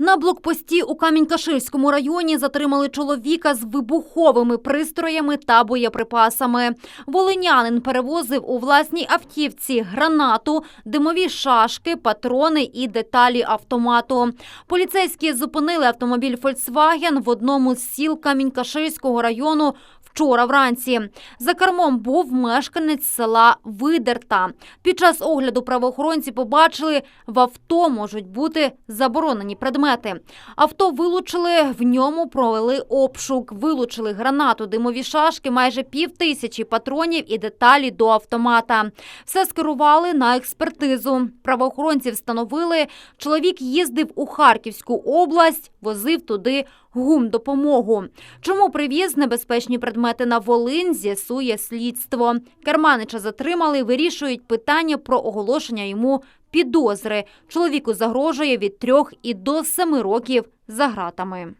На блокпості у Камінь-Каширському районі затримали чоловіка з вибуховими пристроями та боєприпасами. Волинянин перевозив у власній автівці гранату, димові шашки, патрони і деталі автомату. Поліцейські зупинили автомобіль Volkswagen в одному з сіл Камінь-Каширського району вчора вранці. За кермом був мешканець села Видерта. Під час огляду правоохоронці побачили, в авто можуть бути заборонені предмети. Авто вилучили, в ньому провели обшук, вилучили гранату, димові шашки, майже пів тисячі патронів і деталі до автомата. Все скерували на експертизу. Правоохоронці встановили, чоловік їздив у Харківську область, возив туди гумдопомогу. Чому привіз небезпечні предмети на Волинь, з'ясує слідство. Керманича затримали, вирішують питання про оголошення йому підозри. Чоловіку загрожує від трьох і до семи років за гратами.